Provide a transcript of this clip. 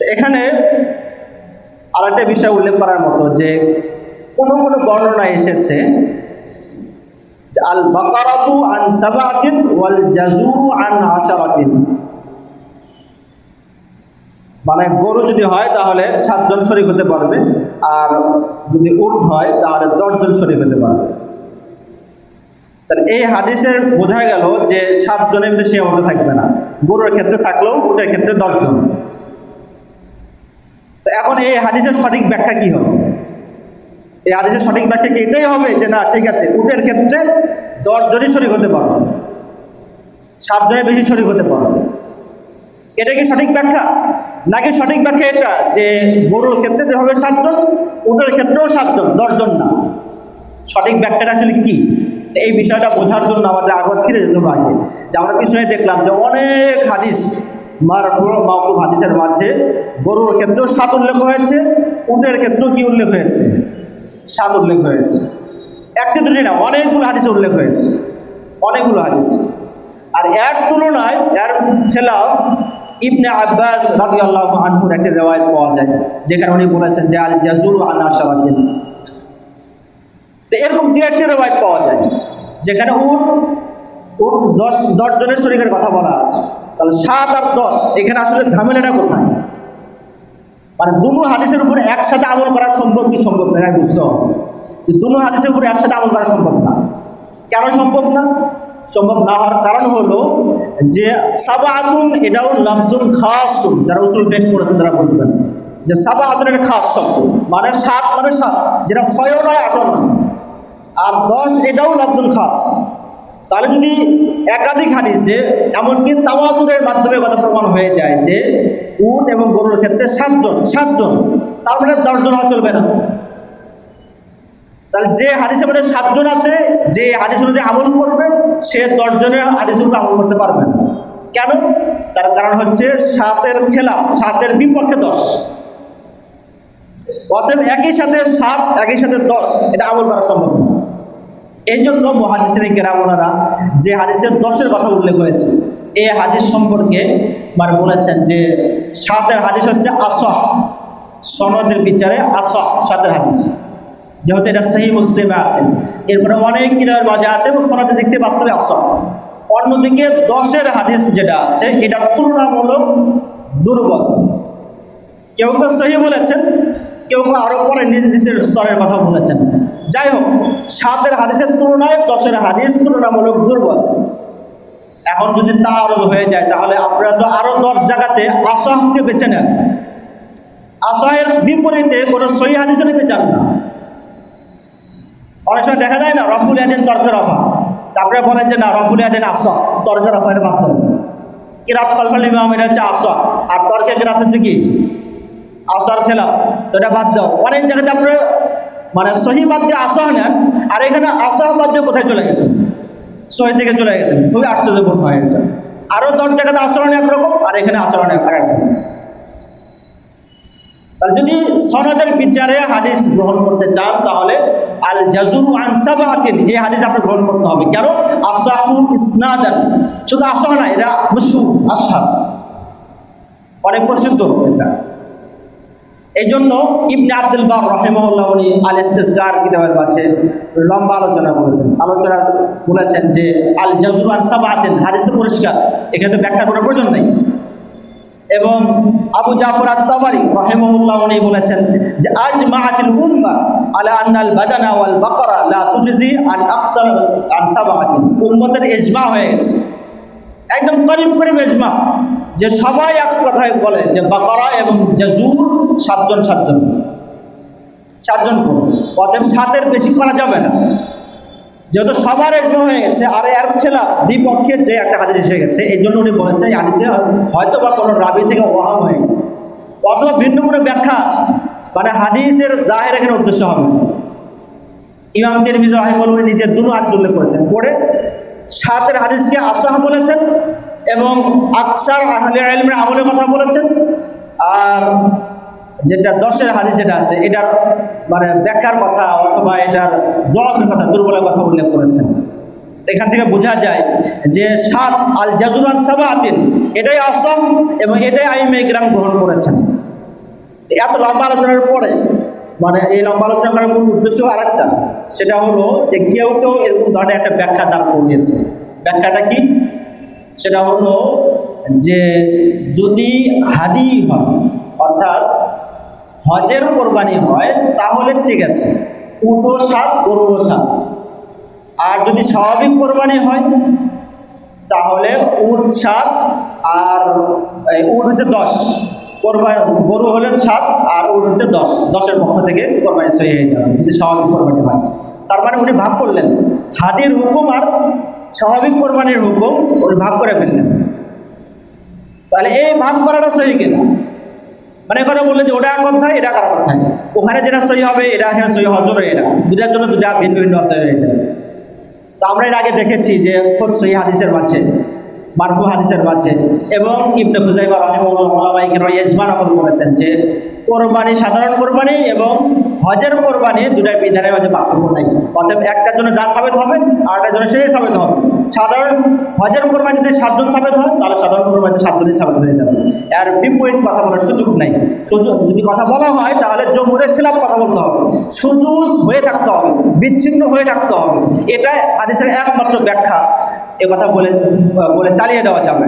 এখানে আরেকটা বিষয় উল্লেখ করার মতো যে কোনো কোনো বর্ণনা এসেছে আল বাকারাতু আন সাবাতিন ওয়াল জাজুরু আন আশারাতিন। মানে গরু যদি হয় তাহলে সাতজন শরিক হতে পারবে, আর যদি উট হয় তাহলে দশজন শরিক হতে পারবে। তাহলে এই হাদিসের বোঝা গেল যে সাতজনের মধ্যে সীমাবদ্ধ থাকবে না। গরুর ক্ষেত্রে থাকলেও উটের ক্ষেত্রে দশজন। তো এখন এই হাদিসের সঠিক ব্যাখ্যা কি হবে? এই হাদিসের সঠিক ব্যাখ্যা কি? এটাই হবে যে না, ঠিক আছে, উটের ক্ষেত্রে দশজনই শরিক হতে পারবে সাতজনের বেশি শরিক হতে পারবে। এটা কি সঠিক ব্যাখ্যা? নাকি সঠিক ব্যাখ্যা এটা যে গরুর ক্ষেত্রে যেভাবে সাতজন উটের ক্ষেত্রেও সাতজন দশজন না? সঠিক ব্যাখ্যাটা আসলে কি? এই বিষয়টা বোঝার জন্য আমাদের আগত ফিরে যেতে আগে। যে আমরা পিছনে দেখলাম যে অনেক হাদিস মারফু মাহকুব হাদিসের মাঝে গরুর ক্ষেত্রেও সাত উল্লেখ হয়েছে, উটের ক্ষেত্রেও কি উল্লেখ হয়েছে? সাত উল্লেখ হয়েছে। একটি দুটি না, অনেকগুলো হাদিসে উল্লেখ হয়েছে। অনেকগুলো হাদিস। আর এর তুলনায় এর খেলাফ ইবনে আব্বাস রাবি আল্লাহ আনহুর একটি রেওয়ায়ত পাওয়া যায়, যেখানে উনি বলেছেন যে আল জাজুর আনা সাবাতিন তো এরকম দু একটি রেওয়ায়ত পাওয়া যায়, যেখানে উট উট দশ দশ জনের শরীরের কথা বলা আছে। তাহলে সাত আর দশ, এখানে আসলে ঝামেলাটা কোথায়? মানে দুনো হাদিসের উপরে একসাথে আমল করা সম্ভব কি সম্ভব না? বুঝতে যে দুনো হাদিসের উপরে একসাথে আমল করা সম্ভব না। কেন সম্ভব না? সম্ভব না হওয়ার কারণ হলো যে সাবাতুন এটাও লাফজুন খাসুন। যারা উসুল ফেক করেছেন তারা বুঝবেন। যে সাবাতুন এটা খাস শব্দ। মানে সাত মানে সাত। যেটা ছয়ও নয় আটও নয়। আর দশ, এটাও লাফজুন খাস। তাহলে যদি একাধিক হাদিসে এমনকি তাওয়াতুরের মাধ্যমে কথা প্রমাণ হয়ে যায় যে, উট এবং গরুর ক্ষেত্রে সাতজন সাতজন, তার মানে দশজন হওয়া চলবে না। তাহলে যে হাদিসের মধ্যে সাতজন আছে, যে হাদিস অনুযায়ী আমল করবে, সে দশজনের উপর আমল করতে পারবে না। কেন? তার কারণ হচ্ছে সাতের খেলা সাতের বিপক্ষে দশ। অতএব একই সাথে সাত, একই সাথে দশ, এটা আমল করা সম্ভব এই জন্য মহাদিসের কেরামনারা যে হাদিসের দশের কথা উল্লেখ হয়েছে এই হাদিস সম্পর্কে মানে বলেছেন যে সাতের হাদিস হচ্ছে আসহ, সনদের বিচারে আসহ সাতের হাদিস। যেহেতু এটা সেই মুসলিমে আছে, এরপরে অনেক কিনার মাঝে আছে এবং সনদের থেকে বাস্তবে আসহ। অন্যদিকে দশের হাদিস যেটা আছে, এটা তুলনামূলক দুর্বল। কেউ কেউ সহি বলেছেন কেউ কেউ আরও পরে নিজ নিজের স্তরের কথা বলেছেন। যাই হোক, সাতের হাদিসের তুলনায় দশের হাদিস তুলনামূলক দুর্বল। এখন যদি তা আরও হয়ে যায়, তাহলে আপনারা তো আরও দশ জায়গাতে আসহকে বেছে নেন। আসহের বিপরীতে কোনো সহি হাদিসও নিতে চান না। অনেক সময় দেখা যায় না, রফুল ইয়াদিন তর্কের অভাব তারপরে বলেন যে, না, রফুল ইয়াদিন আসহ তর্কের অভাব এটা বাদ দেন কিরাত ফলফল ইমাম হচ্ছে আসহ আর তর্কে কিরাত হচ্ছে কি? আসার খেলাফ তো এটা বাদ দাও। অনেক জায়গাতে আপনার মানে সহি বাদ দিয়ে আসাহ নেন আর এখানে আসাহ বাদ দিয়ে কোথায় চলে গেছেন সহি থেকে চলে গেছেন খুবই আশ্চর্যবোধ হয় এটা। আরও দশ জায়গাতে আচরণ একরকম, আর এখানে আচরণ এক আরেক তাহলে যদি সনদের বিচারে হাদিস গ্রহণ করতে চান, তাহলে আল জাজুর আনসাবাতিন এই হাদিস আপনি গ্রহণ করতে হবে। কেন? আসাহু ইসনাদান। শুধু আসাহ না, এরা মুসু আসাহ অনেক প্রসিদ্ধ এটা। এই জন্য ইবনে আব্দুল বার রহেমউল্লাহ উনি আল ইস্তেসগার কিতাবের মাঝে লম্বা আলোচনা করেছেন। আলোচনা বলেছেন যে আল জাজুরান সাবাতেন হাদিস পরিষ্কার, এখানে ব্যাখ্যা করার প্রয়োজন নেই। এবং আবু জাফর আত-তাবারি রহেমউল্লাহ উনি বলেছেন যে আজ মাহাতিল উম্মা আলা আন্নাল বাদানা ওয়াল বাকারা লা তুজজি আন আকসার আন সাবাতিন উম্মতের ইজমা হয়ে গেছে। একদম করিম করিম ইজমা। যে সবাই এক কথায় বলে যে বাকারা এবং জাজুর সাতজন সাতজন। সাতজন অতএব সাতের বেশি করা যাবে না। যেহেতু সবার এজমা হয়ে গেছে, আর এর খেলাফ বিপক্ষে যে একটা হাদিস এসে গেছে, এই জন্য উনি বলেছেন এই হাদিসে হয়তো বা কোনো রাবি থেকে ওয়াহাম হয়ে গেছে। অথবা ভিন্ন কোনো ব্যাখ্যা আছে। মানে হাদিসের জাহের এখানে উদ্দেশ্য হবে। ইমাম তিরমিজ রাহিমুল উনি নিজের দুটো হাদিস উল্লেখ করেছেন। পরে সাতের হাদিসকে আসাহ বলেছেন এবং আকসার আহলে আলমের আমলের কথা বলেছেন। আর যেটা দশের হাদিস যেটা আছে, এটার মানে দেখার কথা অথবা এটার দলের কথা, দুর্বলের কথা উল্লেখ করেছেন। এখান থেকে বোঝা যায় যে সাত আল জাজুরান সাবাতিন, এটাই আসম এবং এটাই আইমে গ্রাম গ্রহণ করেছেন। এত লম্বা আলোচনার পরে মানে এই লম্বা আলোচনা করার মূল উদ্দেশ্য আরেকটা, সেটা হলো যে কেউ কেউ এরকম ধরনের একটা ব্যাখ্যা দাঁড় করিয়েছে। ব্যাখ্যাটা কি? সেটা হলো যে যদি হাদি হয়, অর্থাৎ হজের কোরবানি হয়, তাহলে ঠিক আছে। উটো সাত গরুও সাত আর যদি স্বাভাবিক কোরবানি হয়, তাহলে উট সাত আর উট হচ্ছে দশ। কোরবানি, গরু হলেন সাত আর উট হচ্ছে দশ। দশের পক্ষ থেকে কোরবানি সহি হয়ে যাবে, যদি স্বাভাবিক কোরবানি হয়। তার মানে উনি ভাগ করলেন। হাদির হুকুম আর স্বাভাবিক কোরবানির হুকুম উনি ভাগ করে ফেললেন। তাহলে এই ভাগ করাটা সহি কিনা? মানে কথা বললেন যে ওটা অধ্যায়, এটা কারও অধ্যায়। ওখানে যেটা সহি হবে, এটা এখানে সহি হজর এটা। দুটার জন্য দুটা ভিন্ন ভিন্ন অধ্যায় হয়ে যাবে তো আমরা এর আগে দেখেছি যে খোদ সহি হাদিসের মাঝে, মারফু হাদিসের মাঝে, এবং ইবনে খুজাইমা রহিমুল্লাহ এখানে ইজমান আমল করেছেন যে কোরবানি, সাধারণ কোরবানি এবং হজের কোরবানি দুটার বিধানের মাঝে পার্থক্য নাই। অতএব একটার জন্য যা সাবেত হবে আর একটার জন্য সেই সাবেত হবে। সাধারণ হজের কোরবানি যদি সাতজন সাবেত হয়, তাহলে সাধারণ কোরবানিতে সাতজনই সাবেত হয়ে যাবে। আর বিপরীত কথা বলার সুযোগ নাই। সুযোগ, যদি কথা বলা হয়, তাহলে জমুরের খেলাফ কথা বলতে হবে। সুযোগ হয়ে থাকতে হবে, বিচ্ছিন্ন হয়ে থাকতে হবে। এটা আদেশের একমাত্র ব্যাখ্যা। এ কথা বলে বলে চালিয়ে দেওয়া যাবে।